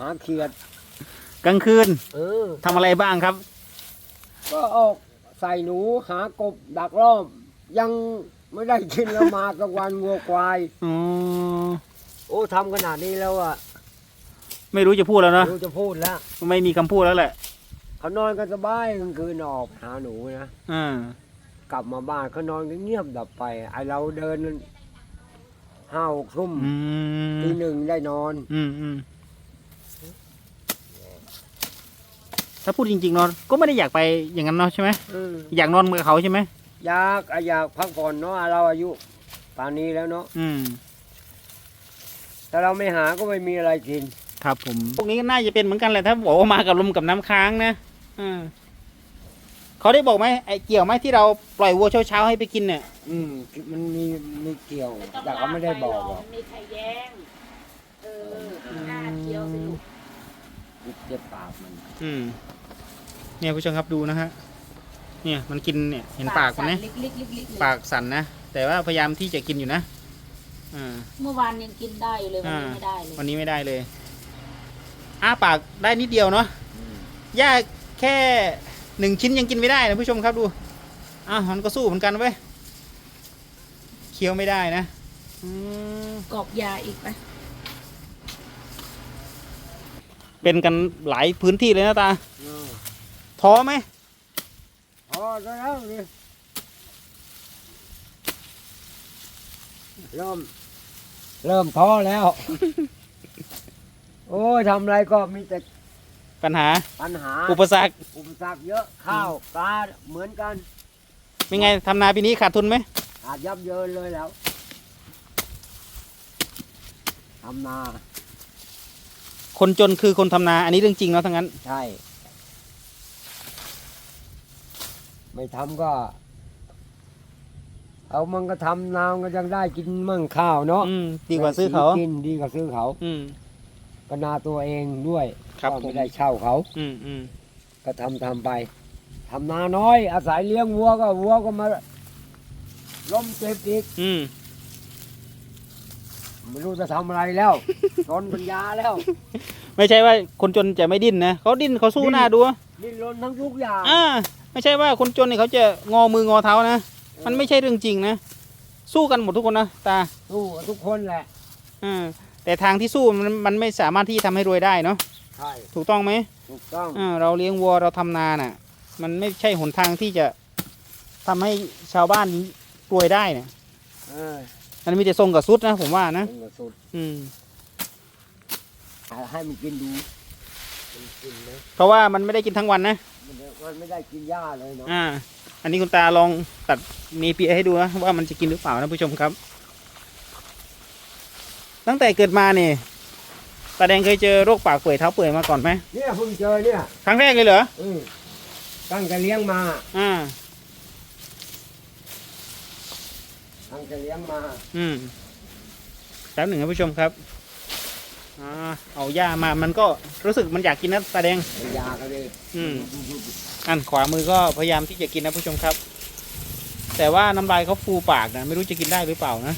หาเขียด กลางคืนเออ ทำอะไรบ้างครับ ก็ออกใส่หนูหากบดักรอบ ยังไม่ได้กินแล้วมากลางวันงัวควาย อ๋อ โอ้ทำขนาดนี้แล้วอะไม่รู้จะพูดแล้วเนอะรู้จะพูดแล้ว ไม่มีคำพูดแล้วแหละเขานอนกันสบายกลางคืนออกหาหนูนะ อ่ากลับมาบ้านเขานอนกันเงียบดับไป ไอเราเดินห้าหกทุ่มอืม ตีหนึ่งได้นอน อืมอืม ถ้าพูดจริงๆเนอนก็ไม่ได้อยากไปอย่างนั้นเนาะใช่ไหมอืมอยากนอนกับเขาใช่ไหมอยากอะอยากพักผ่อนเนาะเราอายุป่านนี้แล้วเนาะอืม ถ้าเราไม่หาก็ไม่มีอะไรกิน ครับผม พวกนี้ก็น่าจะเป็นเหมือนกันแหละถ้าบอกว่ามากับลมกับน้ำค้างนะอ่าเขาได้บอกไหมไอ้เกี่ยวไหมที่เราปล่อยวัวเช้าๆให้ไปกินเนี่ย อืมมันมีมีเกี่ยว แต่เขาไม่ได้บอกหรอก มีไข่แยง เออหน้าเคี้ยวสิลูก เจ็บปากมันอืมเนี่ยผู้ชมครับดูนะฮะเนี่ยมันกินเนี่ยเห็นปากมันไหมสั่ลิกๆลิกๆลิกๆเลยปากสั่นนะแต่ว่าพยายามที่จะกินอยู่นะอ่า เมื่อวานยังกินได้อยู่เลยวันนี้ไม่ได้เลยวันนี้ไม่ได้เลย อ้าปากได้นิดเดียวเนาะย่าแค่หนึ่งชิ้นยังกินไม่ได้นะผู้ชมครับดูอ้าวมันก็สู้เหมือนกันเว้ยเคี้ยวไม่ได้นะอืมกรอกยาอีกไหม เป็นกันหลายพื้นที่เลยนะตาเออท้อไหมพอแล้วนี่เริ่มเริ่มท้อแล้ว โอ้ยทำอะไรก็มีแต่ปัญหา ปัญหา อุปสรรค อุปสรรคเยอะ ข้าวปลาเหมือนกันเป็นไงทำนาปีนี้ขาดทุนไหม ขาดยับเยินเลยแล้วทำนา คนจนคือคนทำนา อันนี้เรื่องจริงเนาะทั้งนั้น ใช่ ไม่ทำก็ เอามันก็ทำนามันก็ยังได้กินมั่งข้าวเนาะอืมดีกว่าซื้อเขากินดีกว่าซื้อเขา อืมก็นาตัวเองด้วยครับก็ผมไม่ได้เช่าเขา อืมอืมก็ทำทำไปทำนาน้อย อาศัยเลี้ยงวัวก็วัวก็มาล้มเจ็บอีก อืม ไม่รู้จะทำอะไรแล้วทนปัญญาแล้วไม่ใช่ว่าคนจนจะไม่ดิ้นนะเขาดิ้นเขาสู้ดิ้นหน้าดูดิ้นรนทั้งทุกอย่างอ่าไม่ใช่ว่าคนจนเนี่ยเขาจะงอมืองอเท้านะมันไม่ใช่เรื่องจริงนะสู้กันหมดทุกคนนะตาสู้กับทุกคนแหละอ่าแต่ทางที่สู้มันมันไม่สามารถที่จะทำให้รวยได้เนาะใช่ถูกต้องไหมถูกต้องอ่าเราเลี้ยงวัวเราทำนาน่ะ มันไม่ใช่หนทางที่จะทำให้ชาวบ้านรวยได้เนี่ย เออ มันมีแต่ทรงกับซุดนะผมว่านะเป็นกระสุดอืมให้มันกินดูมันกินนะเพราะว่ามันไม่ได้กินทั้งวันนะ มันมันไม่ได้กินหญ้าเลยเนาะอ่า อันนี้คุณตาลองตัดเนเปียให้ดูนะว่ามันจะกินหรือเปล่านะผู้ชมครับ ตั้งแต่เกิดมาเนี่ยตาแดงเคยเจอโรคปากเปื่อยเท้าเปื่อยมาก่อนไหมเนี่ยเพิ่งเจอเนี่ยครั้งแรกเลยเหรออืมตั้งแต่เลี้ยงมา อ่า ตั้งแต่เลี้ยงมา อืมแป๊บหนึ่งครับผู้ชมครับอ่าเอาหญ้ามา มันก็รู้สึกมันอยากกินนะตาแดงเป็นยากันเลยอืม อันขวามือก็พยายามที่จะกินนะผู้ชมครับ แต่ว่าน้ำลายเขาฟูปากนะไม่รู้จะกินได้หรือเปล่านะ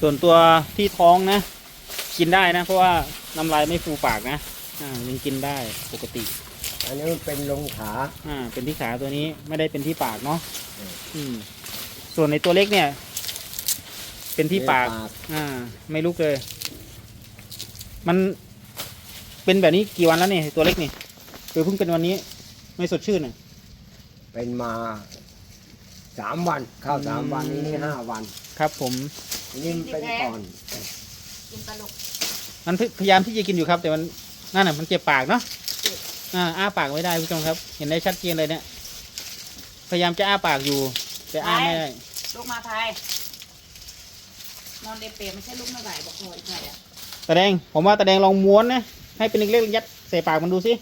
ส่วนตัวที่ท้องนะ กินได้นะ เพราะว่าน้ำลายไม่ฟูปากนะอ่ายังกินได้ปกติ อันนี้มันเป็นลงขา อ่าเป็นที่ขาตัวนี้ไม่ได้เป็นที่ปากเนาะอืมอืม ส่วนในตัวเล็กเนี่ย เป็นที่ปาก อ่า ไม่ลุกเลย มันเป็นแบบนี้กี่วันแล้วเนี่ยตัวเล็กนี่หรือเพิ่งเป็นวันนี้ ไม่สดชื่นอะเป็นมาสามวันเข้าสามวันนี้นี่ห้าวัน ครับ ผมอันนี่มันเป็นก่อนกินปลาลูกมันพยพยายามที่จะกินอยู่ครับ แต่มันนั่นน่ะมันเจ็บปากเนาะอ่าอ้าปากไม่ได้ผู้ชมครับ เห็นได้ชัดเจนเลยเนี่ยพยายามจะอ้าปากอยู่ แต่อ้าไม่ได้ ลูกมาพายนอนเดเปรไม่ใช่ลูกม่ไหวบอกหน่อยหน่อยอะตาแดง ผมว่าตาแดงลองม้วนนะ ให้เป็นเล็กๆยัดใส่ปากมันดูสิ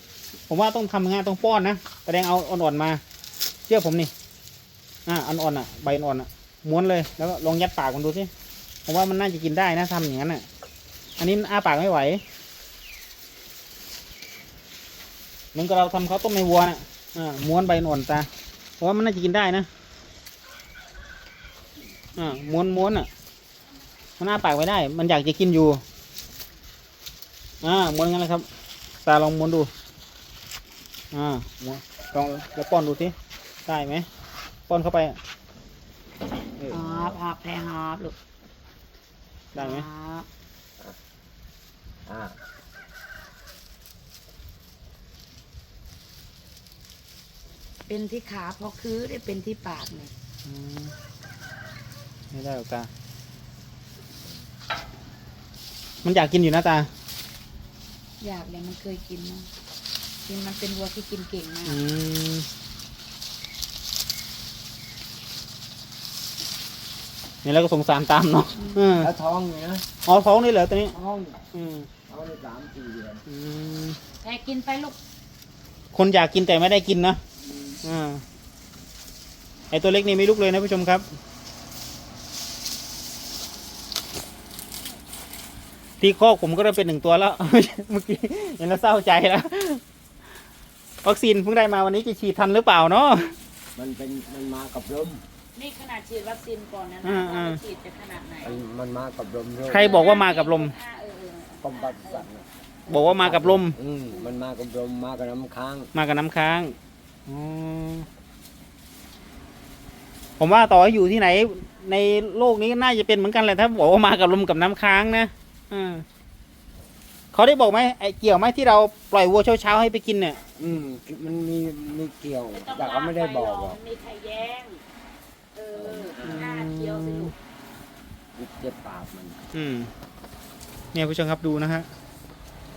ผมว่าต้องทำงานต้องป้อนนะตาแดงเอาอ่อนๆมา เชื่อผมนี่ อ่าอ่อนๆอะ ใบอ่อนอะ ม้วนเลย แล้วก็ลองยัดปากมันดูสิ ผมว่ามันน่าจะกินได้นะทำอย่างนั้นอะ อันนี้อ้าปากไม่ไหวเหมือนกับเราทำข้าวต้มในวัวน่ะ อ่า ม้วนใบอ่อนตา ผมว่ามันน่าจะกินได้นะ อ่าม้วนม้วนอะมันอ้าปากไม่ได้ มันอยากจะกินอยู่ อ่าม้วนงั้นเลยครับ ตาลองม้วนดู อ่าม้วนลองแล้วป้อนดูสิได้ไหมป้อนเข้าไปอะเออหอบหอบแพรหอบลูกได้ไหมหอบอ่าเป็นที่ขาพอคือได้เป็นที่ปากเนี่ย อืม ไม่ได้หรอกตา มันอยากกินอยู่นะตา อยากเลยมันเคยกินนะกินมันเป็นวัวที่กินเก่งมากอืม นี่แล้วก็สงสารตามเนาะอืมแล้วท้องเนี่ยนะอ๋อท้องนี่เหรอตัวนี้ ท้องอืมท้องได้สามสี่เดือนอืมแต่กินไปลูกคนอยากกินแต่ไม่ได้กินนะอ่าไอตัวเล็กนี่ไม่ลุกเลยนะผู้ชมครับ ที่คอกผมก็ได้เป็นหนึ่งตัวแล้ว เมื่อกี้เห็นแล้วเศร้าใจแล้ววัคซีนเพิ่งได้มาวันนี้จะฉีดทันหรือเปล่าเนาะมันเป็นมันมากับลมนี่ขนาดฉีดวัคซีนก่อนนะอ่านะอ่าว่าฉีดจะขนาดไหนมันมันมากับลมด้วยใครบอกว่ามากับลมอ่าเออเออ กรมปศุสัตว์น่ะบอกว่ามากับลม อืมมันมากับลมมากับน้ำค้างมากับน้ำค้างอ๋อผมว่าต่อให้อยู่ที่ไหน ในโลกนี้น่าจะเป็นเหมือนกันแหละถ้าบอกว่ามากับลมกับน้ำค้างนะ อ่าเขาได้บอกไหมไอ้เกี่ยวไหมที่เราปล่อยวัวเช้าๆให้ไปกินเนี่ยอืมมันมีมีเกี่ยวไม่ต้องแต่เขาไม่ได้บอกหรอกลากไปหรมีใครแย้ง เออหน้าเคี้ยวสิลูกเจ็บปากมันอืม เนี่ยผู้ชมครับดูนะฮะ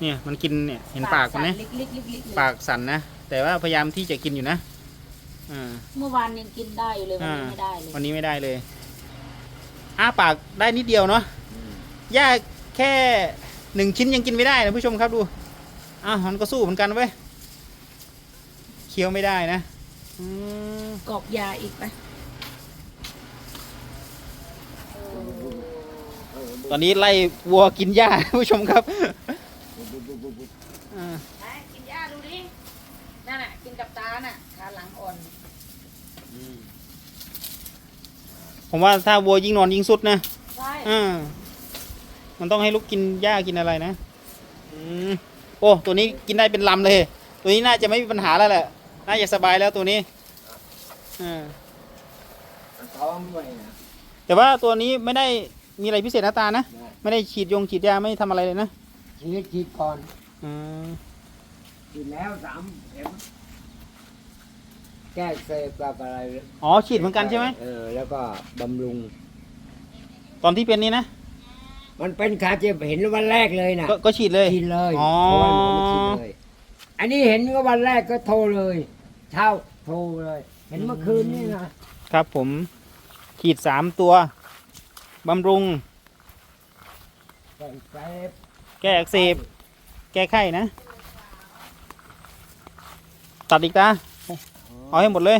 เนี่ยมันกินเนี่ยเห็นปากมันไหมสั่ลิกๆลิกๆเลยปากสั่นนะแต่ว่าพยายามที่จะกินอยู่นะอ่า เมื่อวานยังกินได้อยู่เลยวันนี้ไม่ได้เลยวันนี้ไม่ได้เลย อ้าปากได้นิดเดียวเนาะย่า แค่หนึ่งชิ้นยังกินไม่ได้นะผู้ชมครับดูอ้าวมันก็สู้เหมือนกันเว้ยเคี้ยวไม่ได้นะอืมกรอกยาอีกไหมตอนนี้ไล่วัวกินหญ้า ผู้ชมครับอ่าไปกินยาดูดิ นั่นน่ะ กินกับตาน่ะ ขาหลังอ่อน ผมว่าถ้าวัวยิ่งนอนยิ่งสุดนะใช่ อ่า มันต้องให้ลูกกินหญ้ากินอะไรนะอืมโอ้ตัวนี้กินได้เป็นลำเลย ตัวนี้น่าจะไม่มีปัญหาแล้วแหละ น่าจะสบายแล้วตัวนี้อ่าท้องด้วยนะแต่ว่าตัวนี้ไม่ได้มีอะไรพิเศษนะตานะนะ ไม่ได้ฉีดยงฉีดยาไม่ทำอะไรเลยนะฉีดฉีดก่อนอืมฉีดแล้วสามเข็มแก้เสพกับอะไรอ๋อฉีดเหมือนกันใช่ไหมเออแล้วก็บำรุง ตอนที่เป็นนี้นะ มันเป็นขาเจ็บเห็นวันแรกเลยนะก็ก็ฉีดเลย ฉีดเลยอ๋อ เพราะว่าหมอมาฉีดเลย อันนี้เห็นก็วันแรกก็โทรเลย เช้าโทรเลย เห็นเมื่อคืนนี่นะครับผมฉีดสามตัวบำรุงแก้เสพแก้อักเสบแก้ไข้นะ ตัดอีกตาเอาให้หมดเลย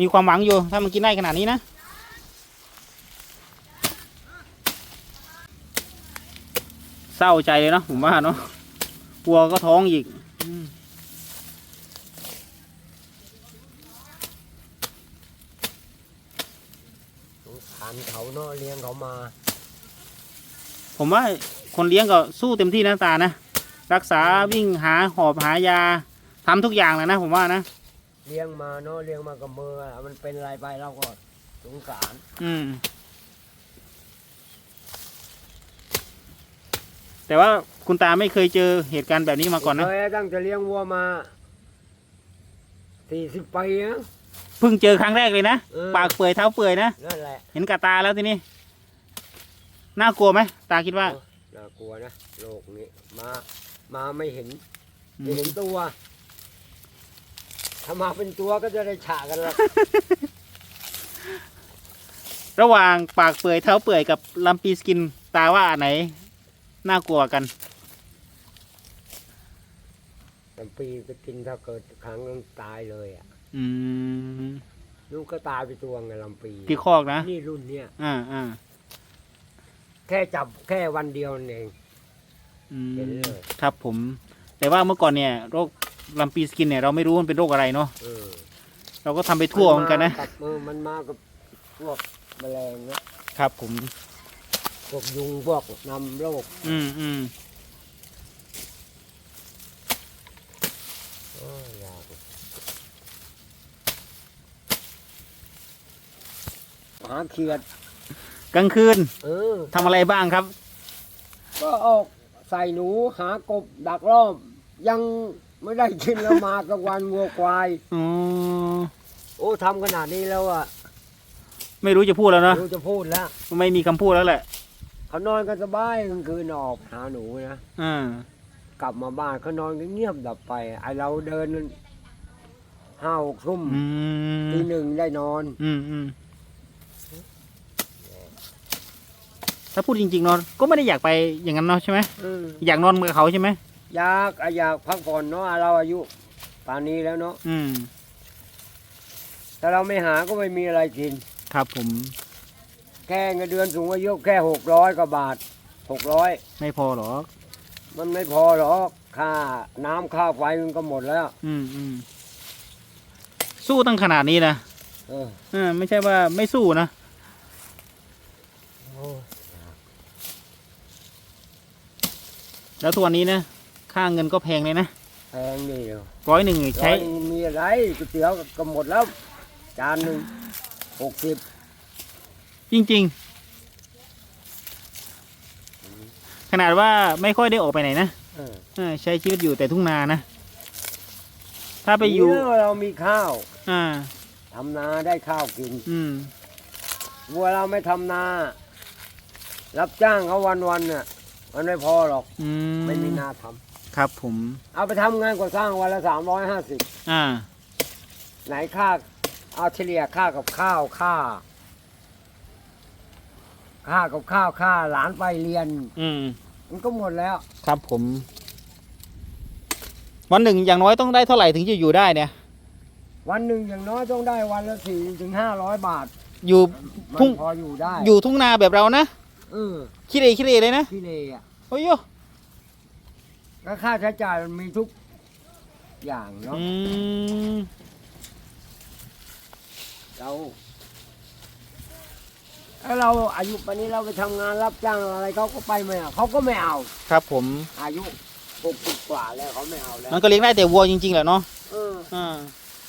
มีความหวังอยู่ถ้ามันกินได้ขนาดนี้นะ เศร้าใจเลยเนาะผมว่าเนาะวัวก็ท้องอีกอืมสงสารเขาเนาะเลี้ยงเขามา ผมว่าคนเลี้ยงก็สู้เต็มที่นะตานะ รักษาวิ่งหาหอบหายาทำทุกอย่างเลยนะ ผมว่านะเลี้ยงมาเนาะเลี้ยงมากับมือมันเป็นอะไรไปเราก็สงสาร อืม แต่ว่าคุณตาไม่เคยเจอเหตุการณ์แบบนี้มาก่อนนะเคยตั้งแต่เลี้ยงวัวมาสี่สิบปีนะ เพิ่งเจอครั้งแรกเลยนะเออ ปากเปื่อยเท้าเปื่อยนะนั่นแหละเห็นกับตาแล้วทีนี้น่ากลัวไหมตาคิดว่าน่ากลัวนะโลกนี้มามาไม่เห็นอืไม่มเห็นตัว ถ้ามาเป็นตัวก็จะได้ฉากันแล้วระหว่างปากเปื่อยเท้าเปื่อยกับลำปีสกินตาว่าอันไหน น่ากลัวกันลำปีไปกินถ้าเกิดครั้งนึงตายเลยอะ อืมลูกก็ตายไปตัวไงลำปีที่คอกนะนี่รุ่นเนี้ยอ่าอ่าแค่จับแค่วันเดียวนั่นเอง อืมเห็นเลย ครับผม แต่ว่าเมื่อก่อนเนี่ยโรคลำปีสกินเนี่ยเราไม่รู้มันเป็นโรคอะไรเนาะเออเราก็ทำไปทั่วเหมือนกันนะากับมือมันมากับพวกแมลงนะครับผม พวกยุงพวกนำโรคอืมอืมเออยากหาเขียด กลางคืนเออ ทำอะไรบ้างครับ ก็ออกใส่หนูหากบดักรอบ ยังไม่ได้กินแล้วมากลางวันวัวควาย อ๋อ โอ้ทำขนาดนี้แล้วอะไม่รู้จะพูดแล้วเนอะรู้จะพูดแล้ว ไม่มีคำพูดแล้วแหละ เขานอนกันสบายกลางคืนออกหาหนูนะอ่ากลับมาบ้านเขานอนกันเงียบดับไป ไอเราเดินห้าหกทุ่มอืมตีหนึ่งได้นอน อืมอืมถ้าพูดจริงๆเนาะก็ไม่ได้อยากไปอย่างนั้นเนาะใช่ไหมอืมอยากนอนกับเขาใช่ไหมอยากอะอยากพักผ่อนเนาะเราอายุป่านนี้แล้วเนาะอืม ถ้าเราไม่หาก็ไม่มีอะไรกิน ครับผม แค่เงินเดือนสูงอายุแค่หกร้อยกว่าบาทหกร้อยไม่พอหรอกมันไม่พอหรอกค่าน้ำค่าไฟมันก็หมดแล้ว อืมอืมสู้ตั้งขนาดนี้นะเออเออไม่ใช่ว่าไม่สู้นะโอ้แล้วตัวนนี้นะค่าเงินก็แพงเลยนะแพงนี่เดียวร้อยหนึ่งใช้ร้อยหนึ่งมีอะไรก๋วยเตี๋ยวก็หมดแล้ว จานหนึ่งหกสิบ จริง ๆ ขนาดว่าไม่ค่อยได้ออกไปไหนนะเออเออใช้ชีวิตอยู่แต่ทุ่งนานะ ถ้าไปอยู่ เมื่เรามีข้าวอ่า ทำนาได้ข้าวกินอืม วัวเราไม่ทำนา รับจ้างเขาวันวันๆน่ะ มันไม่พอหรอก อืมไม่มีนาทำครับผม เอาไปทำงานก่อสร้างวันละสามร้อยห้าสิบอ่า ไหนค่า เอาเฉลี่ยค่ากับข้าวค่า ค่ากับข้าวค่าหลานไปเรียน อืม มันก็หมดแล้ว ครับผม วันหนึ่งอย่างน้อยต้องได้เท่าไหร่ถึงจะอยู่ได้เนี่ย วันหนึ่งอย่างน้อยต้องได้วันละสี่ถึงห้าร้อยบาท อยู่ มัทุ่งนพออยู่ได้อยู่ทุ่งนาแบบเรานะเออขี้เรขี้เรเลยนะที่เลอะโอ้ยโยแล้วค่าใช้จ่ายมันมีทุกอย่างเนาะอืมเรา แล้วเราอายุปานนี้เราไปทำงานรับจ้างอะไรเขาก็ไปไม่เอาเขาก็ไม่เอา ครับผม อายุหกสิบกว่าแล้วเขาไม่เอาแล้วมันก็เลี้ยงได้แต่วัวจริงๆแหละเนาะเอออ่า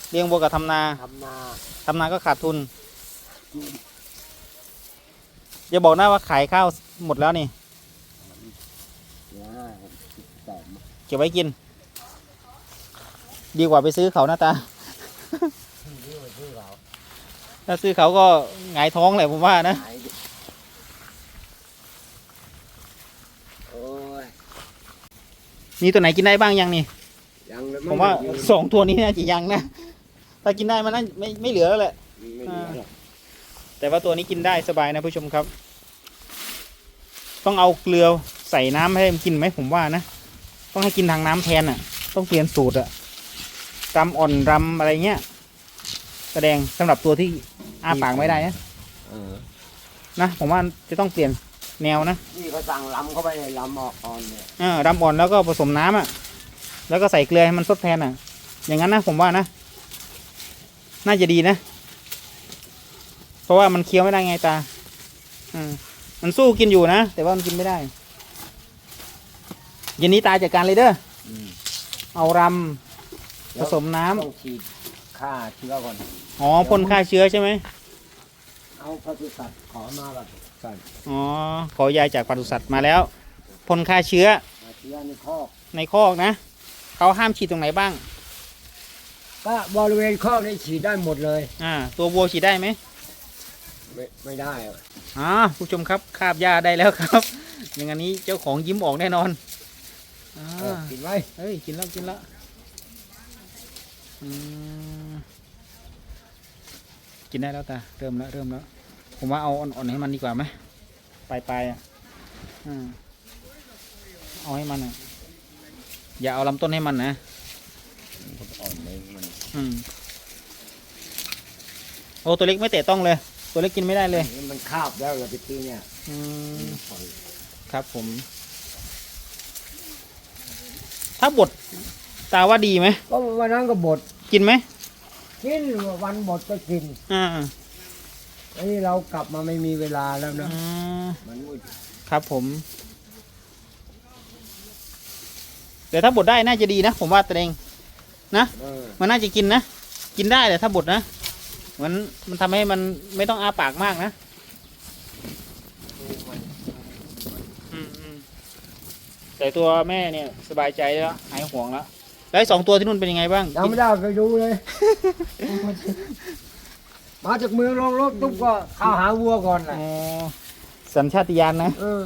เลี้ยงวัวกับทำนาทำนาทำนาก็ขาดทุน อย่าบอกนะว่าขายข้าวหมดแล้วนี่ เนี่ยแต่เก็บไว้กิน ดีกว่าไปซื้อเขาหน้าตาที่ไปซื้อเรา ถ้าซื้อเขาก็หงายท้องแหละผมว่านะขายดิโอ้ยมีตัวไหนกินได้บ้างยังนี่ ยังเลยผมว่าไได้สองตัวนี้น่าจะยังนะ ถ้ากินได้มันน่าไม่ไม่เหลือแล้วแหละ ไม่เหลือหรอกแต่ว่าตัวนี้กินได้สบายนะผู้ชมครับ ต้องเอาเกลือใส่น้ำให้มันกินไหมผมว่านะ ต้องให้กินทางน้ำแทนอะ ต้องเปลี่ยนสูตรอะรำอ่อนรำอะไรเงี้ย แสดงสำหรับตัวที่อ้าปากไม่ได้นะเออนะผมว่าจะต้องเปลี่ยนแนวนะนี่เขาสั่งลำเข้าไปเลยลำออกอ่อนเนี่ยอ่ารำอ่อนแล้วก็ผสมน้ำอะ แล้วก็ใส่เกลือให้มันทดแทนอะ อย่างนั้นนะผมว่านะ น่าจะดีนะ เพราะว่ามันเคี้ยวไม่ได้ไงตาอืมมันสู้กินอยู่นะ แต่ว่ามันกินไม่ได้เย็นนี้ตาจัดการเลยเด้อ อืมเอารำผสมน้ำ ต้องฉีด ฆ่าเชื้อก่อน อ๋อพ่นฆ่าเชื้อใช่ไหมเอาปศุสัตว์ขอมาแบบสัตว์อ๋อขอยาจากปศุสัตว์มาแล้วพ่นฆ่าเชื้อมาเชื้อในคอกในคอกนะเขาห้ามฉีดตรงไหนบ้าง ก็บริเวณคอกนี่ฉีดได้หมดเลยอ่าตัววัวฉีดได้ไหมไม่ไม่ได้อะอ่าผู้ชมครับคาบยาได้แล้วครับ อย่างอันนี้เจ้าของยิ้มออกแน่นอนอ่าเออกินไว้เฮ้ยกินแล้วกินแล้วอืม กินได้แล้วตาเริ่มแล้วเริ่มแล้ว ผมว่าเอาอ่อนๆให้มันดีกว่าไหมปลายปลายๆอะอืมเอาให้มันอะอย่าเอาลำต้นให้มันนะอ่อนเลยมันอืมโอ้ตัวเล็กไม่เตะต้องเลย ตัวเล็กกินไม่ได้เลยนี่มันคาบแล้วเหราไปตีเนี่ยอืมปล่อยครับผม ถ้าบดตาว่าดีไหมก็วันนั้นก็บดกินไหม กินวันบดก็กินอ่าอันนี้เรากลับมาไม่มีเวลาแล้วนะอ่ามันมืดครับผมแต่ถ้าบดได้น่าจะดีนะ ผมว่าตัวเองนะเออมันน่าจะกินนะ กินได้แต่ถ้าบดนะเหมือนมันทำให้มันไม่ต้องอาปากมากนะอืมอืมแต่ตัวแม่เนี่ยสบายใจแล้วหายห่วงแล้ว แล้วไอ้สองตัวที่นู่นเป็นยังไงบ้าง ยังไม่ได้ไปดูเลย มาจากเมืองลงรถตุ๊กก็เข้าหาวัวก่อนแหละอ๋อสัญชาตญาณนะ เออ